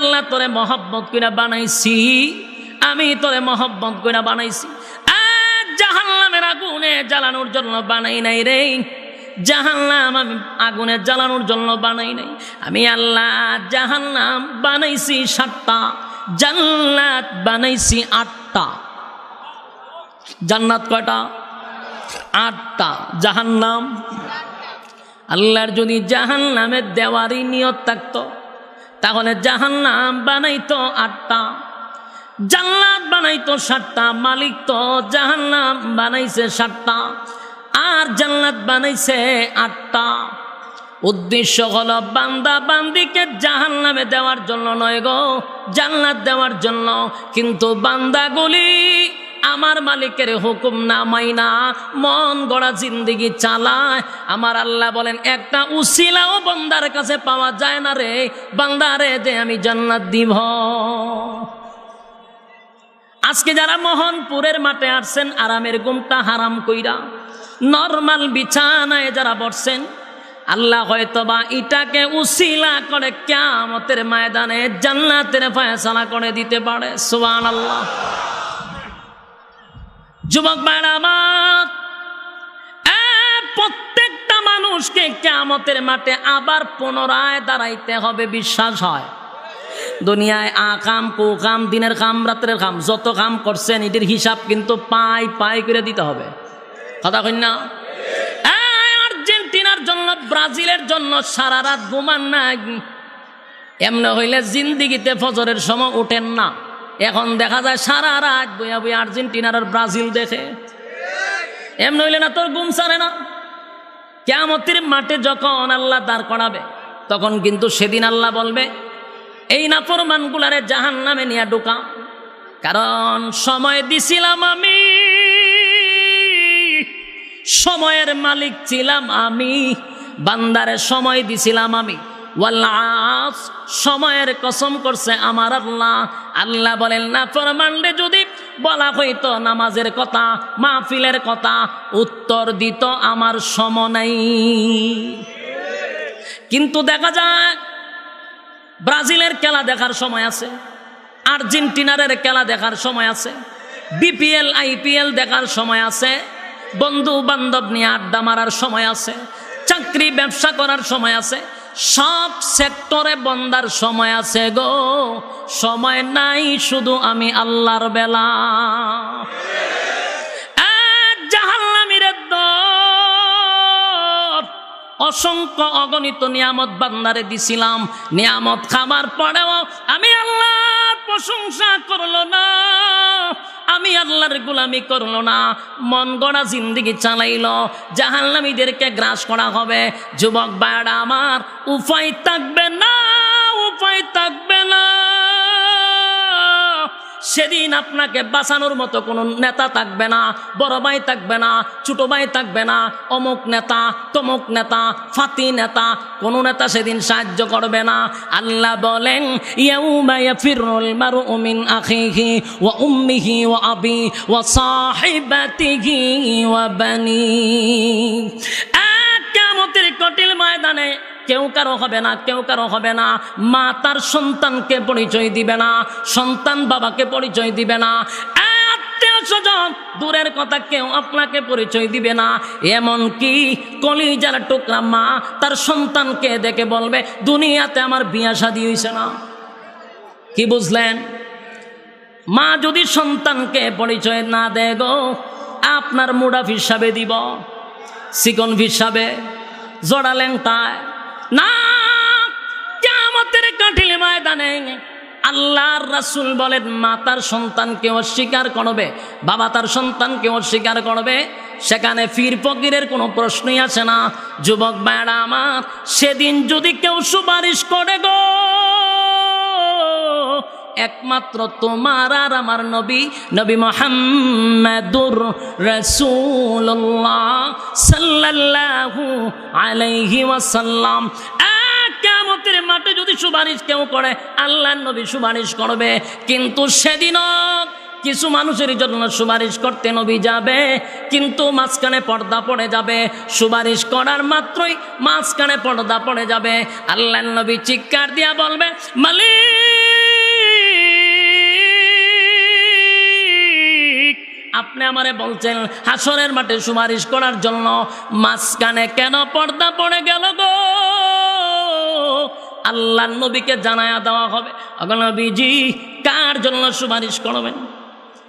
আল্লাহ তোরে মহব্বত করে বানাইছি, আমি তোরে মহব্বত করে বানাইছি। আর জাহান্নামের আগুনে জ্বালানোর জন্য বানাই নাই রে। জাহান্নাম আমি আগুনে জ্বালানোর জন্য বানাই নাই। আমি আল্লাহ জাহান্নাম বানাইছি সাতটা, জান্নাত বানাইছি আটটা। জান্নাত কয়টা? আটটা। জাহান্নাম। আল্লাহর যদি জাহান নামের দেওয়ারই নিয়ত থাকতো তাহলে জাহান নাম বানাইতো আটটা, জান্নাত বানাইতো সাতটা, মালিক তো জাহান নাম বানাইছে সাতটা আর জান্নাত বানাইছে আটটা। উদ্দেশ্য হলো বান্দা বান্দিকে জাহান নামে দেওয়ার জন্য নয় গো, জান্নাত দেওয়ার জন্য। কিন্তু বান্দাগুলি আমার মালিকের হুকুম না মাইনা, মন গড়া জিন্দিগি চালায়। আমার আল্লাহ বলেন, একটা উসিলাও বান্দার কাছে পাওয়া যায় না রে বান্দারে যে আমি জান্নাত দিব। আজকে যারা মোহনপুরের মাঠে আসছেন, আরামের গুমটা হারাম কইরা, নর্মাল বিছানায় যারা বসছেন, আল্লাহ হয়তো বা ইটাকে উসিলা করে কেমতের ময়দানে জান্নাতের ফয়সালা করে দিতে পারে। সুবান আল্লাহ যুবক আমার প্রত্যেকটা মানুষকে কেমতের মাঠে আবার পুনরায় দাঁড়াইতে হবে, বিশ্বাস হয়। দুনিয়ায় আ কাম, কু কাম, দিনের কাম রাত্রের কাম, যত কাম করছেন, এটির হিসাব কিন্তু পাই পাই করে দিতে হবে। কথা কন্যা আর্জেন্টিনার জন্য, ব্রাজিলের জন্য সারা রাত ঘুমান না এমনি হইলে জিন্দিগিতে ফজরের সময় উঠেন না। এখন দেখা যায় সারা রাত বইয়া বই আর্জেন্টিনার আর ব্রাজিল দেখে। এমনি হইলে না তোর গুম সারে না। কেমতির মাঠে যখন আল্লাহ দাঁড় করাবে, তখন কিন্তু সেদিন আল্লাহ বলবে, এই নাফরমানগুলারে জাহান নামে নিয়ে ঢুকা কারণ সময় দিছিলাম আমি, সময়ের মালিক ছিলাম আমি, বান্দারে সময় দিছিলাম আমি। ওয়াল্লাহ সময়ের কসম করছে আমার আল্লাহ। আল্লাহ বলেন, না, ফরমান্ডে যদি বলা হইতো নামাজের কথা, মাহফিলের কথা, উত্তর দিত আমার সম নাই। কিন্তু দেখা যায়, ব্রাজিলের খেলা দেখার সময় আছে আর্জেন্টিনারের খেলা দেখার সময় আছে, বিপিএল, আইপিএল দেখার সময় আছে বন্ধু বান্ধব নিয়ে আড্ডা মারার সময় আছে, চাকরি, ব্যবসা করার সময় আছে সব সেক্টরে বন্দার সময় আছে গো। সময় নাই শুধু আমি আল্লাহর বেলা। অসংখ্য অগণিত নিয়ামত বান্দারে দিছিলাম। নিয়ামত খাবার পরেও আমি আল্লাহর প্রশংসা করল না। আমি আল্লাহর গুলামি করল না। মন গড়া জিন্দিগি চালাইল। জাহান্নামীদেরকে গ্রাস করা হবে। যুবক বাড়া আমার, উপায় থাকবে না, উপায় থাকবে না। সেদিন আপনাকে বাঁচানোর মতো কোনো নেতা থাকবে না, বড় ভাই থাকবে না, ছোট ভাই থাকবে না, অমুক নেতা, তমুক নেতা, ফাতি নেতা, কোন নেতা সেদিন সাহায্য করবে না। আল্লাহ বলেন আবি কিয়ামতের কঠিন ময়দানে কেউ কারও হবে না, কেউ কারও হবে না। মা তার সন্তানকে পরিচয় দিবে না, সন্তান বাবাকে পরিচয় দিবে না। দূরের কথা কেউ আপনাকে পরিচয় দিবে না। এমন কি কলিজার টুকরা মা তার সন্তানকে দেখে বলবে, দুনিয়াতে আমার বিয়া শাদী হয়েছে না। কি বুঝলেন? মা যদি সন্তানকে পরিচয় না দেয় গো, আপনার মুডাফ হিসাবে দিব। চিকন হিসাবে জোড়া ল্যাংটায় না কেমতের কাঠিলে ময়দানে আল্লাহর রাসুল বলেন, মা তার সন্তানকে অস্বীকার করবে, বাবা তার সন্তানকে অস্বীকার করবে, সেখানে ফির ফকিরের কোনো প্রশ্নই আসে না। যুবক, বেড়া, আমার, সেদিন যদি কেউ সুপারিশ করে গো একমাত্র তোমার আর আমার নবী নবী মোহাম্মদুর রসুল্লাহ সাল্লাল্লাহু আলাইহি ওয়াসাল্লাম। কেমতের মাঠে যদি সুপারিশ কেউ করে আল্লাহ নবী সুপারিশ করবে। কিন্তু সেদিনও কিছু মানুষের জন্য সুপারিশ করতে নবী যাবে, কিন্তু মাঝখানে পর্দা পড়ে যাবে। সুপারিশ করার মাত্রই মাঝখানে পর্দা পড়ে যাবে। আল্লাহ নবী চিৎকার দিয়া বলবে, মালিক! আপনি আমারে বলছেন, হাসরের মাঠে সুপারিশ করার জন্য মাঝখানে কেন পর্দা পড়ে গেল গো? আল্লাহ নবীকে জানায়া দেওয়া হবে। নবীজি, কার জন্য সুপারিশ করবেন?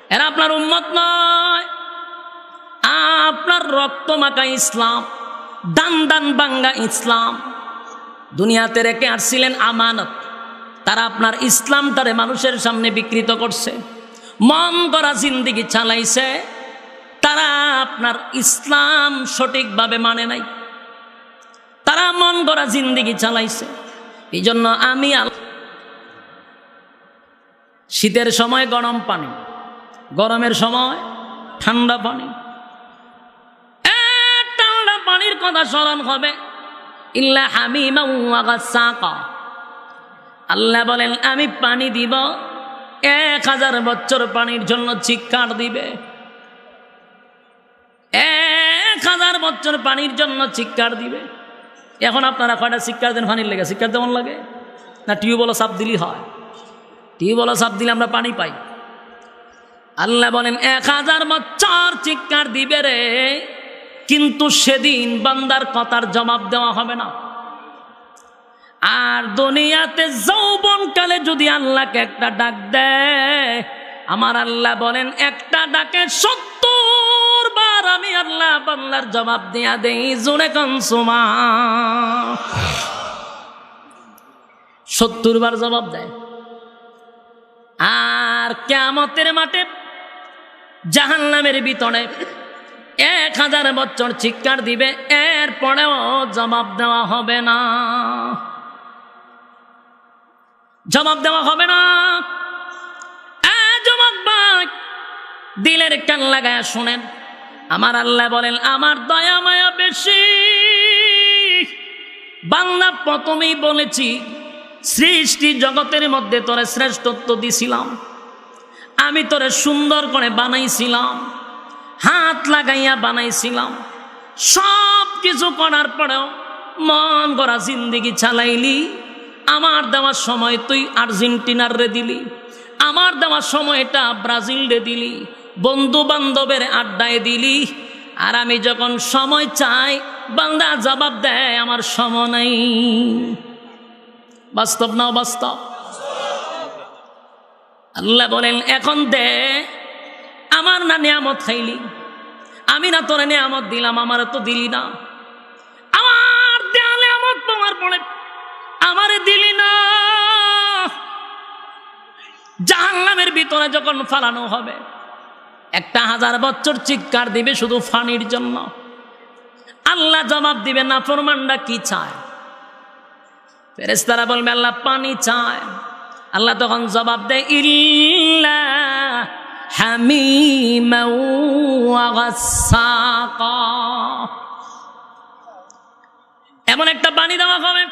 এরা আপনার উন্মত নয়। আপনার রক্ত মাখা ইসলাম, দান দান বাঙ্গা ইসলাম। দুনিয়াতে রেখে আসছিলেন আমানত। তারা আপনার ইসলামটারে মানুষের সামনে বিকৃত করছে। মন করা জিন্দিগি চালাইছে, তারা আপনার ইসলাম সঠিকভাবে মানে নাই। তারা মন করা জিন্দিগি চালাইছে। এই জন্য আমি শীতের সময় গরম পানি, গরমের সময় ঠান্ডা পানি। ঠান্ডা পানির কথা স্মরণ হবে। ইল্লা হামিমা আল্লাহ বলেন, আমি পানি দিব এক হাজার বছর পানির জন্য চিৎকার দিবে। এক হাজার বছর পানির জন্য চিৎকার দিবে। এখন আপনারা কয়টা চিৎকার দেন পানির লেগে? চিৎকার দেমন লাগে? না টিউবওয়েলও সাপ দিলেই হয়। টিউবওয়েলও সাপ দিলে আমরা পানি পাই। আল্লাহ বলেন, এক হাজার বছর চিৎকার দিবে রে, কিন্তু সেদিন বান্দার কথার জবাব দেওয়া হবে না। আর দুনিয়াতে যৌবনকালে যদি আল্লাহকে একটা ডাক দেয়, আমার আল্লাহ বলেন, একটা ডাকে সত্তর বার আমি আল্লাহ বাংলার জবাব দিয়া দেই, জোরে কনসুমা সত্তর বার জবাব দেয়। আর কেমতের মাঠে জাহান্নামের ভিতরে এক হাজার বছর চিৎকার দিবে, এরপরেও জবাব দেওয়া হবে না। জবাব দেওয়া হবে না। দিলের কান লাগায় শুনেন। আমার আল্লাহ বলেন, আমার দয়া মায়া বেশি। বাংলা প্রথমেই বলেছি, সৃষ্টি জগতের মধ্যে তোরে শ্রেষ্ঠত্ব দিছিলাম। আমি তোরে সুন্দর করে বানাইছিলাম। হাত লাগাইয়া বানাইছিলাম। সব কিছু করার পরেও মন করা জিন্দিগি চালাইলি। আমার দেওয়ার সময় তুই আর্জেন্টিনার রে দিলি। আমার দেওয়ার সময়টা ব্রাজিল রে দিলি। বন্ধু বান্ধবের আড্ডায় দিলি। আর আমি যখন সময় চাই, বান্দা জবাব দেয়, আমার সময় নাই। বাস্তব না বাস্তব আল্লাহ বলেন, এখন দে, আমার না নিয়ামত খাইলি। আমি না তোরা নিয়ামত দিলাম, আমার তো দিলি না। আমার দেয়ালে আমত পাওয়ার পরে আমারে দিলি না। জাহান্নামের ভিতরে যখন ফালানো হবে, একটা হাজার বছর চিৎকার দিবে শুধু ফানির জন্য। আল্লাহ জবাব দিবে, না ফরমান্ডা কি চায়? ফেরেস্তারা বলবে, আল্লাহ, পানি চায়। আল্লাহ তখন জবাব দেয়, ইল্লা। এমন একটা পানি দেওয়া হবে।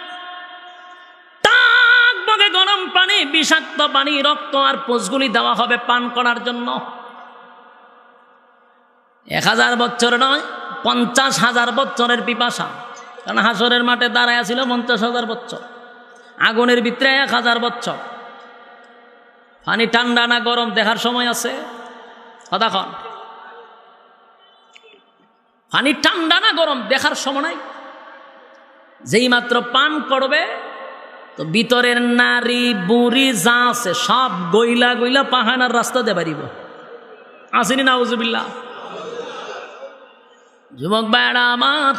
গরম পানি, বিষাক্ত পানি, রক্ত আর পোষগুলি দেওয়া হবে পান করার জন্য। এক হাজার বছর নয়, পঞ্চাশ হাজার বছরের পিপাসা। কারণ হাসরের মাঠে দাঁড়ায় ছিল পঞ্চাশ হাজার বছর। আগুনের ভিতরে এক হাজার বছর। পানি ঠান্ডা না গরম দেখার সময় আছে? কতক্ষণ পানি ঠান্ডা না গরম দেখার সময় নাই। যেই মাত্র পান করবে তো ভিতরের নারী, বুড়ি যা আছে সব গইলা গইলা পাহানার রাস্তা দিয়ে পারিব আসেনি না উজুবিল্লা যুবক ভাইরা আমার,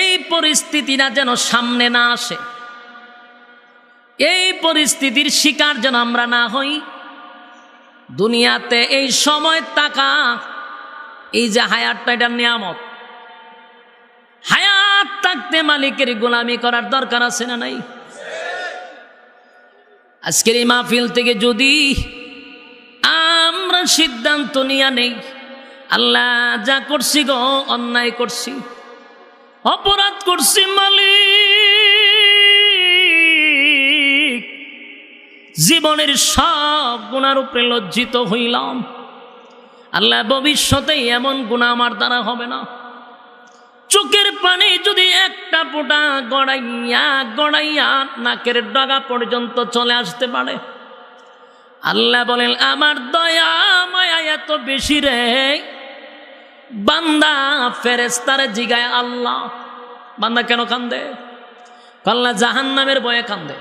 এই পরিস্থিতিটা যেন সামনে না আসে। এই পরিস্থিতির শিকার যেন আমরা না হই। দুনিয়াতে এই সময় টাকা এই যে হায়াতটা, এটা নিয়ামত। হায়াত থাকতে মালিকের গোলামি করার দরকার আছে না নাই? আজকের এই মাহফিল থেকে যদি আমরা সিদ্ধান্ত নিয়ে নেই, আল্লাহ যা করছি গো, অন্যায় করছি, অপরাধ করছি মালিক, জীবনের সব গুণার উপরে লজ্জিত হইলাম। আল্লাহ ভবিষ্যতে এমন গুণা আমার দ্বারা হবে না। চোখের পানি যদি একটা ফোঁটা গড়াইয়া গড়াইয়া নাকের ডগা পর্যন্ত চলে আসতে পারে। আল্লাহ বলেন, আমার দয়া, মায়া এত বেশি রে। বান্দা ফেরেস্তারে জিগায় আল্লাহ। বান্দা কেন কান্দে? কল্লা জাহান নামের বয়ে কান্দে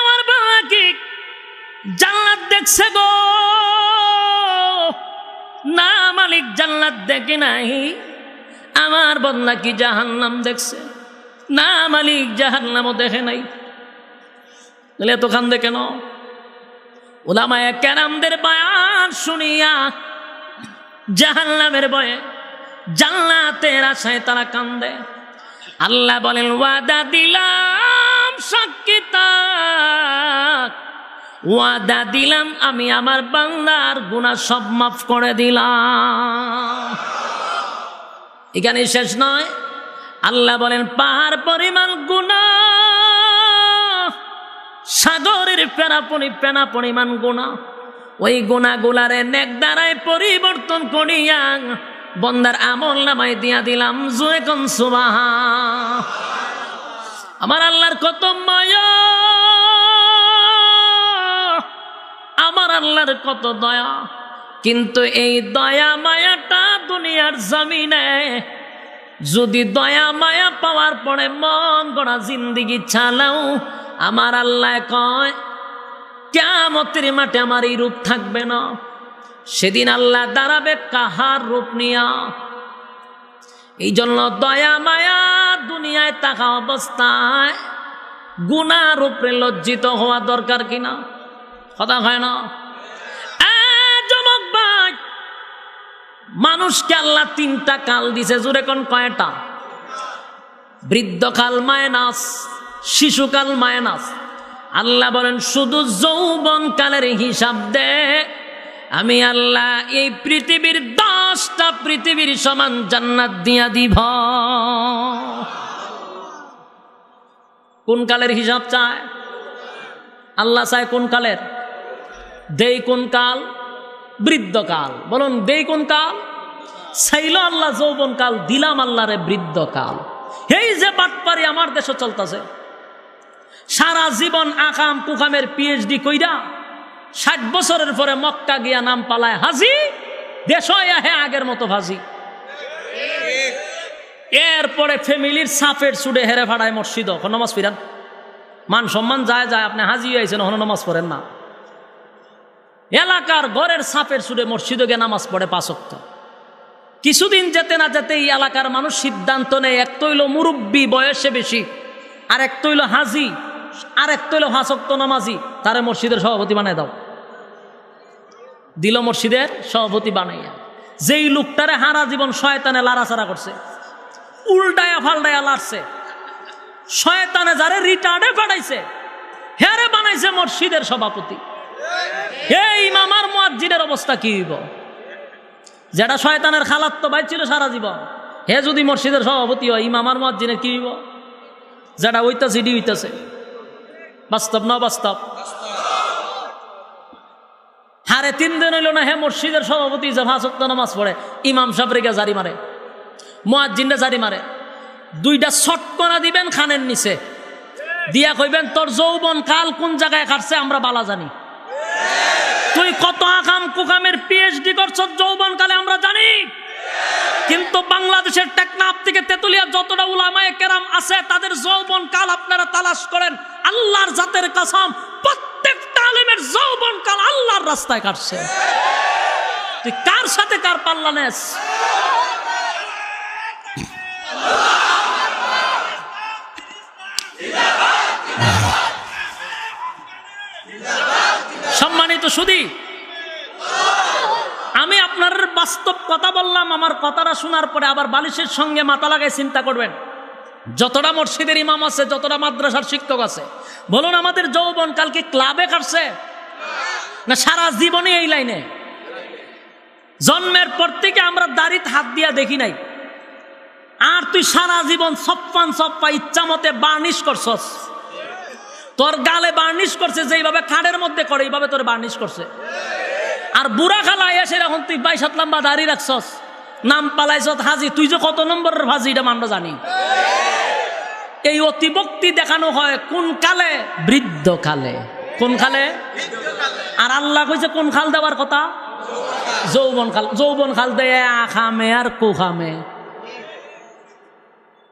আমার কি দেখছে গো। না, মালিক, জান্নাত দেখে নাই। আমার বন্যা কি জাহান্নাম দেখছে? না মালিক, জাহান্নামও দেখে নাই। তাহলে এত কান্দে কেন? ওলামায়া ক্যারামদের বায়ান শুনিয়া জাহান্নামের বয়ে জান্নাতের আশায় তারা কান্দে। আল্লাহ বলেন, ওয়াদা দিলাম সাক্ষিতা ওয়াদা দিলাম আমি আমার বাংলার গুণা সব মাফ করে দিলাম। এখানে শেষ নয়। আল্লাহ বলেন, পাহাড় পরিমাণ গুণা সাগরের পেনা পরি পেনা পরিমাণ গুণা ওই গুণা গুলারে নেক দ্বারায় পরিবর্তন করিয়া বন্দার আমল নামাই দিয়া দিলাম। জুয়ে কন সুবাহা আমার আল্লাহর কত মায়া। আমার আল্লাহর কত দয়া। কিন্তু এই দয়া মায়াটা দুনিয়ার জমিনে, যদি দয়া মায়া পাওয়ার পরে মন গড়া জিন্দিগি চালাও, আমার আল্লাহ কয় কেমতের মাঠে আমার এই রূপ থাকবে না। সেদিন আল্লাহ দাঁড়াবে কাহার রূপ নিয়া। এই জন্য দয়া মায়া দুনিয়ায় থাকা অবস্থায় গুনার উপরে লজ্জিত হওয়া দরকার কিনা? কথা হয় না। মানুষকে আল্লাহ তিনটা কাল দিছে জুড়ে কোন কয়টা? বৃদ্ধকাল মায়নাস শিশুকাল মায়নাস আল্লাহ বলেন, শুধু যৌবন কালের হিসাব দে। আমি আল্লাহ এই পৃথিবীর দশটা পৃথিবীর সমান জান্নাত দিয়া দিব। কোন কালের হিসাব চায়? আল্লাহ চায় কোন কালের? দেই কোন কাল? বৃদ্ধকাল। বলুন, দেই কোন কাল? চাইল আল্লাহ যৌবন কাল, দিলাম আল্লাহরে বৃদ্ধকাল। এই যে বাটপারি আমার দেশে চলতেছে। সারা জীবন আকাম কুকামের পিএইচডি কইরা ষাট বছরের পরে মক্কা গিয়া নাম পালায় হাজি দেশ হে আগের মতো ভাজি। এরপরে ফ্যামিলির সাপের সুডে হেরে ফাড়ায় মসজিদ নমাজ ফিরান মান সম্মান যায় যায়, আপনি হাজি হয়েছেন হন নমাজ পড়েন না। এলাকার ঘরের সাপের সুরে মসজিদে গিয়ে নামাজ পড়ে পাঁচক্ত কিছুদিন যেতে না যেতে এই এলাকার মানুষ সিদ্ধান্ত নেয়, এক তৈল মুরব্বী বয়সে বেশি, আর এক তৈল হাজি, আর এক তৈল হাসক্ত নামাজি, তারে মসজিদের সভাপতি বানায় দাও। দিল মসজিদের সভাপতি বানাইয়া। যেই লোকটারে হারা জীবন শয়তানে লাড়াচাড়া করছে, উল্টায়া ফাল্টায়া লাড়ছে, শয়তানে যারে রিটার্ডে পাঠাইছে, হেরে বানাইছে মসজিদের সভাপতি। হে ইমামার মুয়াজ্জিনের অবস্থা কি হইব? যেটা শয়তানের খালাত তো ভাই ছিল সারা জীবন। হে যদি মসজিদের সভাপতি হয় ইমামার মুয়াজ্জিনের কি হইব? যেটা ওইতাছে ডি হইতাছে। বাস্তব না বাস্তব? হারে তিন দিন হইল না, হে মসজিদের সভাপতি যে ভাষক্ত নামাজ পড়ে, ইমাম সাবরিকে জারি মারে, মুয়াজ্জিনরে জারি মারে। দুইটা ছটকনা দিবেন খানের নিচে। দিয়া কইবেন, তোর যৌবন কাল কোন জায়গায় কাটছে, আমরা বালা জানি। তুই কত আকাম কুকামের পিএইচডি করছ যৌবন কালে আমরা জানি। কিন্তু বাংলাদেশের টেকনাফ থেকে তেতুলিয়া যতটা উলামায়ে কেরাম আছে, তাদের যৌবন কাল আপনারা তালাশ করেন। আল্লাহর জাতের কাসাম প্রত্যেক তালিমের যৌবন কাল আল্লাহর রাস্তায় কাটছে। তুই কার সাথে কার পাল্লা নেস? সম্মানিত সুদী আমি আপনার বাস্তব কথা বললাম, আমার কথাটা শোনার পরে আবার বালিশের সঙ্গে মাথা লাগাই চিন্তা করবেন। যতটা মসজিদের ইমাম আছে, যতটা মাদ্রাসার শিক্ষক আছে, বলুন আমাদের যৌবন কালকে ক্লাবে কাটছে? না সারা জীবনে এই লাইনে? জন্মের পর থেকে আমরা দাড়িতে হাত দিয়া দেখি নাই। আর তুই সারা জীবন সপ্পান সপ্পা ইচ্ছা মতে বার্নিশ করছস। তোর গালে বার্নিশ করছে, যেইভাবে খাড়ের মধ্যে করে, এইভাবে তোর বার্নিশ করছে। আর বুড়া খালা এসে এখন তুই বাইশ হাত লম্বা দাঁড়িয়ে রাখছস। নাম পালাইছ হাজি, তুই যে কত নম্বরের ভাজি এটা আমরা জানি। এই অতিভক্তি দেখানো হয় কোন কালে বৃদ্ধ কালে কোন খালে? আর আল্লাহ কইছে, কোন খাল দেওয়ার কথা? যৌবন খাল। যৌবন খাল দেয় খামে আর কো খামে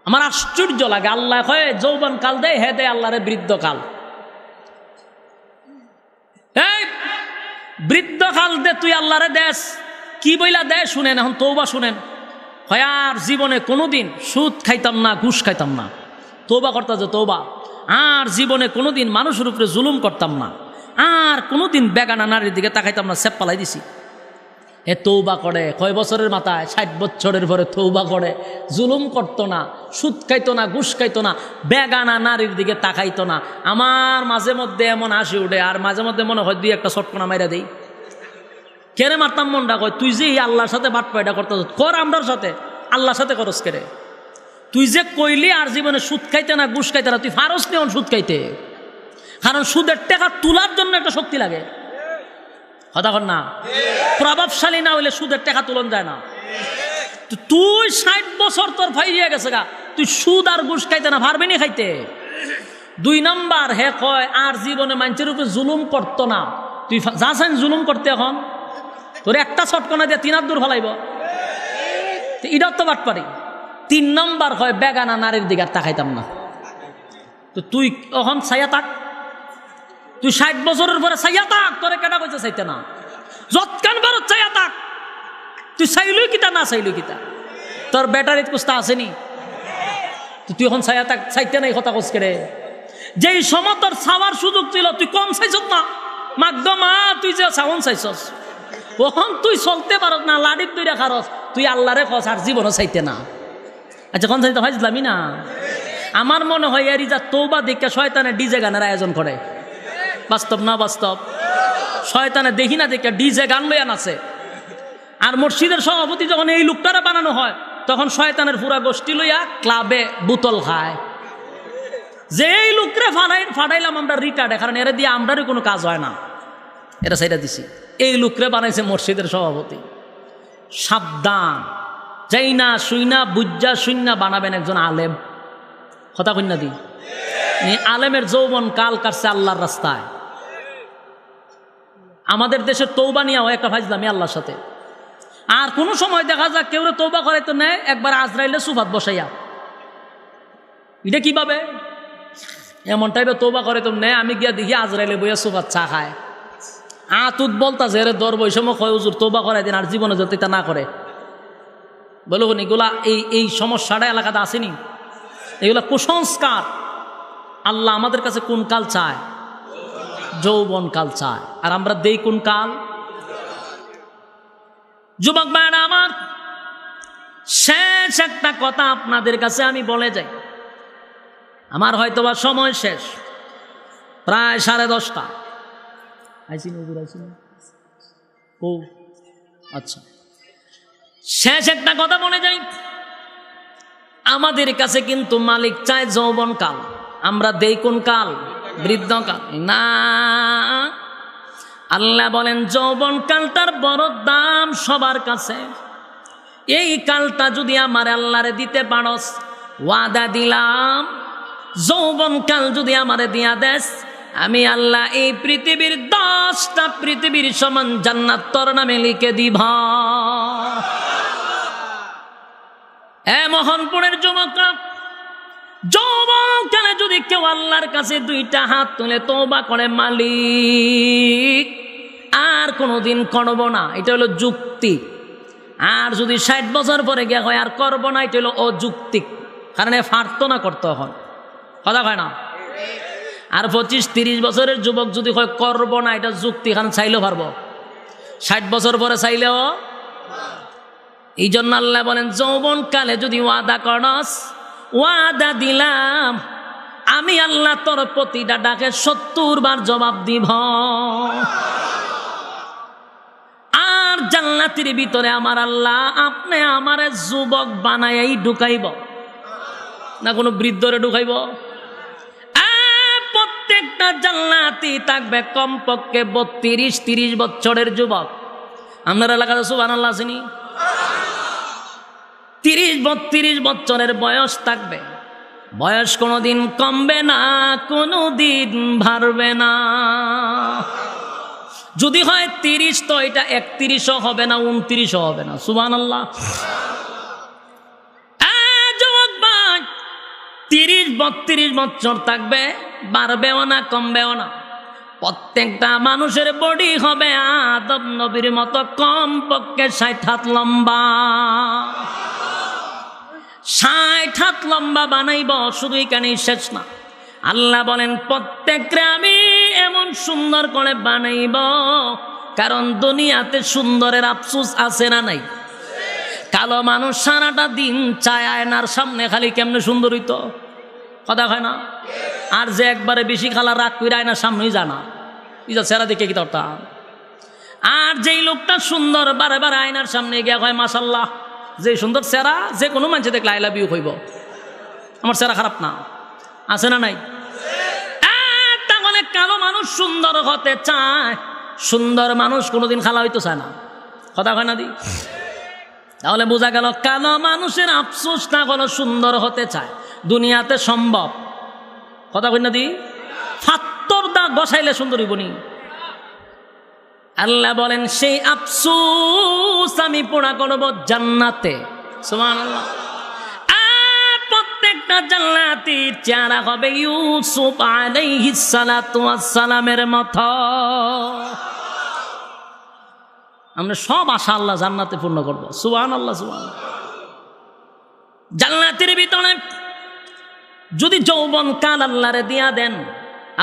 আমার আশ্চর্য লাগে, আল্লাহ কয়ে, যৌবন কাল দেয় হে দেয় আল্লাহরে বৃদ্ধ কাল। এই, বৃদ্ধ কাল দে তুই আল্লাহরে দেশ। কি বইলা দে শুনেন, এখন তৌবা শুনেন। হয় আর জীবনে কোনোদিন সুদ খাইতাম না, ঘুষ খাইতাম না। তৌবা করতে যে তৌবা আর জীবনে কোনোদিন মানুষের উপরে জুলুম করতাম না। আর কোনোদিন বেগানা নারীর দিকে তাকাইতাম না সেপ পালাই দিছি। এ তৌবা করে। কয় বছরের মাথায়? ষাট বছরের পরে তৌবা করে। জুলুম করতো না, সুদ খাইতো না, ঘুষ খাইতো না, বেগানা নারীর দিকে তাকাইতো না। আমার মাঝে মধ্যে এমন হাসি উঠে, আর মাঝে মধ্যে মনে হয় দুই একটা শটকোনা মাইরা দেই। কেরে মারতাম মনটা? কয়, তুই যে আল্লাহর সাথে বাট পায়টা করতে কর আমরার সাথে। আল্লাহর সাথে করস কেরে? তুই যে কইলি আর জীবনে সুদ খাইতে না, ঘুষ খাইতে না, তুই ফারস নেই সুদ খাইতে? কারণ সুদের টাকা তোলার জন্য একটা শক্তি লাগে। কথা না। প্রভাবশালী না হইলে সুদের টাকা তুলন যায় না। তুই ষাট বছর তোর ফাইরিয়া গেছে গা, তুই সুদ আর ঘুষ খাইতে না, পারবি নি খাইতে? দুই নাম্বার, হে কয়, আর জীবনে মানুষের উপরে জুলুম করতো না। তুই যা যাচ্ছেন জুলুম করতে এখন। তোর একটা ছটকনা দিয়ে তিন দূর ফলাইব। এটাও তো বাট পারি। তিন নম্বর হয় বেগানা নারীর দিকে আর তাকাইতাম না। তো তুই এখন ছাইয়া তাক তুই ষাট বছরের পরে ছাইয়া তাক তোরে কেটা কইছে চাইতে না? যৎকান বারত ছাইয়া তাক তুই চাইলই কিতা, না চাইলই কিতা? তোর ব্যাটারিত কুস্তা আসেনি তুই এখন ছাইয়া তাক চাইতে নাই কথা কস কেড়ে? যেই সময় তোর ছাওয়ার সুযোগ ছিল, তুই কম চাইছত না? মাকদমা তুই যে চাউন চাইছস। ওখন তুই চলতে পারস না লাডির তুই খারস, তুই আল্লাহরে খস আর জীবনও চাইতে না। আচ্ছা কোন চাইতে হয়েছিলামই না? আমার মনে হয় এরি যা তৌবা দেখে শয়তানে ডিজে গানের আয়োজন করে। বাস্তব না বাস্তব? শয়তানে দেখি না দেখে ডিজে গান লইয়া নাচে। আর মসজিদের সভাপতি যখন এই লোকটারা বানানো হয়, তখন শয়তানের পুরা গোষ্ঠী লইয়া ক্লাবে বোতল খায়। যে এই লোকরে ফাটাই ফাটাইলাম আমরা রিটার্ডে কারণ এরা দিয়ে আমরারই কোনো কাজ হয় না। এটা সেটা দিছি। এই লোকরে বানাইছে মসজিদের সভাপতি। সাবধান। যাই না শুই না বুজ্জা শুইনা বানাবেন একজন আলেম। কথা কন্যা দি? আলেমের যৌবন কাল কাটছে আল্লাহর রাস্তায়। আমাদের দেশের তৌবা নিয়ে একটা ভাজলামি আল্লাহর সাথে। আর কোনো সময় দেখা যাক কেউ তৌবা করে তো নেয়, একবার আজরাইলে সুভাত বসাইয়া। এটা কীভাবে? এমন টাইপের তৌবা করে তো নেয়, আমি গিয়া দেখি আজরাইলে বইয়া সুভাত চা খায়। আতুত বলতা যে রে দর বৈষম্য কয় উজুর তৌবা করাই দিন আর জীবনে যাতে তা না করে। বলো এগুলা এই এই সমস্যাটা এলাকাতে আসেনি? এগুলা কুসংস্কার। আল্লাহ আমাদের কাছে কোন কাল চায়? যৌবন কাল চায়। আর আমরা দেই কোন কাল? যুবক ভাইরা আমার, শেষ একটা কথা আপনাদের কাছে আমি বলে যাই। আমার হয়তোবা সময় শেষ, প্রায় সাড়ে দশটা। আইসি নজর আইসি ও আচ্ছা। শেষ একটা কথা বলে যাই। আমাদের কাছে কিন্তু মালিক চায় যৌবন কাল। আমরা দেই কোন কাল? বৃদ্ধ কাল না। আল্লাহ বলেন, যৌবন কালটার বড় দাম সবার কাছে। এই কালটা যদি আমার আল্লাহরে দিতে পারস, ওয়াদা দিলাম। যৌবন কাল যদি আমারে দিয়া দেশ আমি আল্লাহ এই পৃথিবীর দশটা পৃথিবীর সমান জান্নাত তোর নামে লিখে দিব। এ মোহনপুরের যুবকরা যৌবনকালে যদি কেউ আল্লাহর কাছে দুইটা হাত তুলে তোবা করে, মালিক, আর কোনোদিন করব না। এটা হলো যুক্তি। আর যদি ষাট বছর পরে গিয়ে হয় আর করব না, এটা হলো অযুক্তিক। কারণ এ ফারতো না করতে হয়। কথা হয় না? আর পঁচিশ তিরিশ বছরের যুবক যদি হয় করব না, এটা যুক্তি, কারণ চাইলেও পারব। ষাট বছর পরে চাইলেও এই জন্য আল্লাহ বলেন যৌবন কালে যদি ওয়াদা করস, ওয়াদা দিলাম আমি আল্লাহ তোর প্রতিটা ডাকে সত্তর বার জবাব দিব। আর জান্নাতির ভিতরে আমার আল্লাহ, আপনি আমারে যুবক বানাই ঢুকাইব। না কোনো বৃদ্ধরে ঢুকাইব? প্রত্যেকটা জান্নাতি থাকবে কমপক্ষে বত্রিশ, তিরিশ বছরের যুবক। আপনার এলাকাতে সুবান আল্লাহ আসেনি তিরিশ, বত্রিশ বছরের বয়স থাকবে। বয়স কোনোদিন কমবে না কোনো দিন ভারবে না। যদি হয় তিরিশ, তো এটা একত্রিশও হবে না, উনত্রিশও হবে না। সুবান আল্লাহ তিরিশ, বত্রিশ বছর থাকবে, বাড়বেও না, কমবেও না। প্রত্যেকটা মানুষের বডি হবে আদম নবীর মতো কম পক্ষে ষাট হাত লম্বা। হাত লম্বা বানাইব, শুধু এখানেই শেষ না। আল্লাহ বলেন, প্রত্যেকরে আমি এমন সুন্দর করে বানাইব, কারণ দুনিয়াতে সুন্দরের আফসুস আছে না নাই। কালো মানুষ সারাটা দিন চায় আয়নার সামনে খালি কেমনে সুন্দর হইতো। কথা হয় না? আর যে একবারে বেশি খালা রাগ করে আয়নার সামনেই জানা ইজা সেরা দেখে কি দরকার আর যেই লোকটা সুন্দর বারে বারে আয়নার সামনে গিয়া হয় মাসাল্লাহ যে সুন্দর চেহারা যে কোনো মানুষ দেখলে আই লাভ ইউ হইব। আমার চেহারা খারাপ না। আছে না নাই? আহ, তাহলে কালো মানুষ সুন্দর হতে চায় সুন্দর মানুষ কোনোদিন খালা হইতে চায় না। কথা হয় না দি? তাহলে বোঝা গেল কালো মানুষের আফসোস না কোনো সুন্দর হতে চায়। দুনিয়াতে সম্ভব। কথা কই না দি? ফাত্তর দা বসাইলে সুন্দর হইবনি আল্লাহ বলেন, সেই আফসোস আমি পোড়া করব জান্নাতে। আর প্রত্যেকটা জান্নাতির চেহারা হবে ইউসুফ সালামের মতো। আমরা সব আশা আল্লাহ জান্নাতে পূর্ণ করব। সুবান আল্লাহ সুবান জান্নাতের ভিতরে যদি যৌবন কাল আল্লাহরে দিয়া দেন,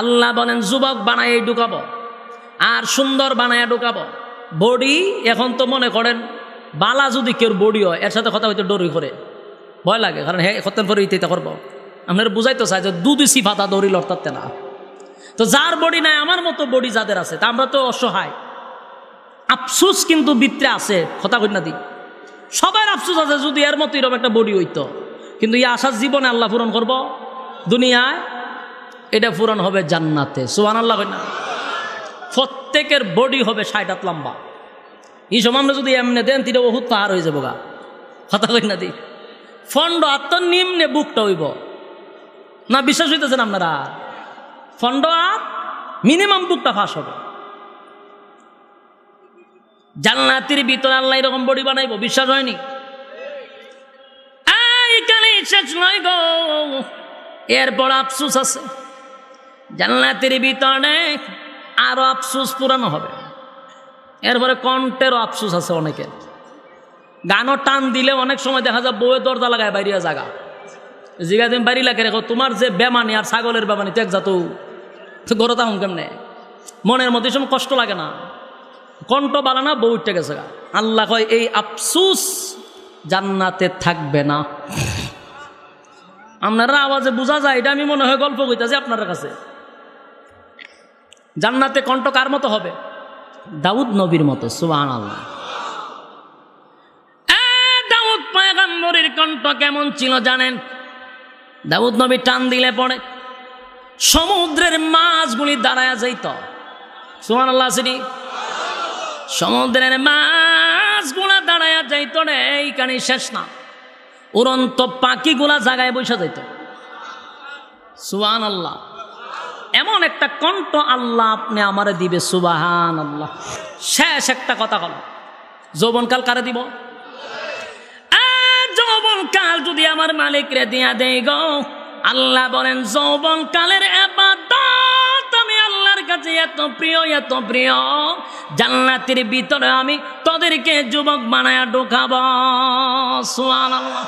আল্লাহ বলেন, যুবক বানাই ঢুকাবো। আর সুন্দর বানায় ঢুকাবো। বডি এখন তো মনে করেন, বালা যদি কেউ বডি হয়, এর সাথে কথা হইতে ডরি করে। ভয় লাগে, কারণ হে হতেন পরে ইতে করব? আপনার বুঝাইতে চাই যে দুধ সিফাতা দৌড়ি লড়তাতে না। তো যার বডি নাই, আমার মতো বডি যাদের আছে, তা আমরা তো অসহায়। আফসুস কিন্তু বিত্রে আছে, কথা না দি। সবার আফসুস আছে যদি এর মতো এরকম একটা বডি হইতো। কিন্তু এই আশার জীবনে আল্লাহ পূরণ করব। দুনিয়ায় এটা পূরণ হবে জান্নাতে। সোহান আল্লাহ কই না প্রত্যেকের বডি হবে ষাট হাত লম্বা। এই আমরা যদি এমনি দেন তিটা বহুত পাহাড় হয়ে যাব গা কথা কই না দি? ফন্ড আত্ম নিম্নে বুকটা হইব। না বিশ্বাস হইতেছেন আপনারা? ফন্ড আর মিনিমাম বুকটা ফাঁস হবে। জান্নাতির ভিতরে আল্লাহ এরকম বডি বানাইবো, বিশ্বাস হয়নি? শেষ নয় গো। এরপর আফসুস আছে। জান্নাতির ভিতরে আরও আফসুস পুরানো হবে। এরপরে কণ্ঠেরও আফসুস আছে অনেকের। গানও টান দিলে অনেক সময় দেখা যায় বউয়ের দরজা লাগায় বাইরিয়া জায়গা জিগা দিন বাড়ি লাগে রেখো, তোমার যে বেমানি আর ছাগলের বেমানি তো এক যাতো তো গরো তাহন কেমনে? মনের মধ্যে সময় কষ্ট লাগে না। কণ্ঠ বালানা বউ উঠে গেছে। আল্লাহ কয়, এই আফসুস জান্নাতে থাকবে না। আপনারা আওয়াজে বোঝা যায়, এটা আমি মনে হয় গল্প কইতাছি আপনার কাছে। জান্নাতে কণ্ঠ কার মতো হবে? দাউদ নবীর মতো সুবান আল্লাহ দাউদ পয়গম্বরের কণ্ঠ কেমন ছিল জানেন? দাউদ নবী টান দিলে পড়ে। সমুদ্রের মাছগুলি দাঁড়ায় যাইত। সুমান আল্লাহ সিরি সমুদ্রের মাছগুলা দাঁড়ায়া যাইত রে, এইখানে শেষ না। উড়ন্ত পাখিগুলা জাগায় বসে যাইত। সুবান আল্লাহ এমন একটা কণ্ঠ আল্লাহ আপনি আমারে দিবে সুবাহান আল্লাহ শেষ একটা কথা হল যৌবনকাল কারে দিব? যৌবন কাল যদি আমার মালিক রে দিয়া দেই গো। আল্লাহ বলেন যৌবন কালের আমি আল্লাহর কাছে এত প্রিয় এত প্রিয়। জান্নাতের ভিতরে আমি তোদেরকে যুবক বানায়া ঢোকাব, সুবহানাল্লাহ।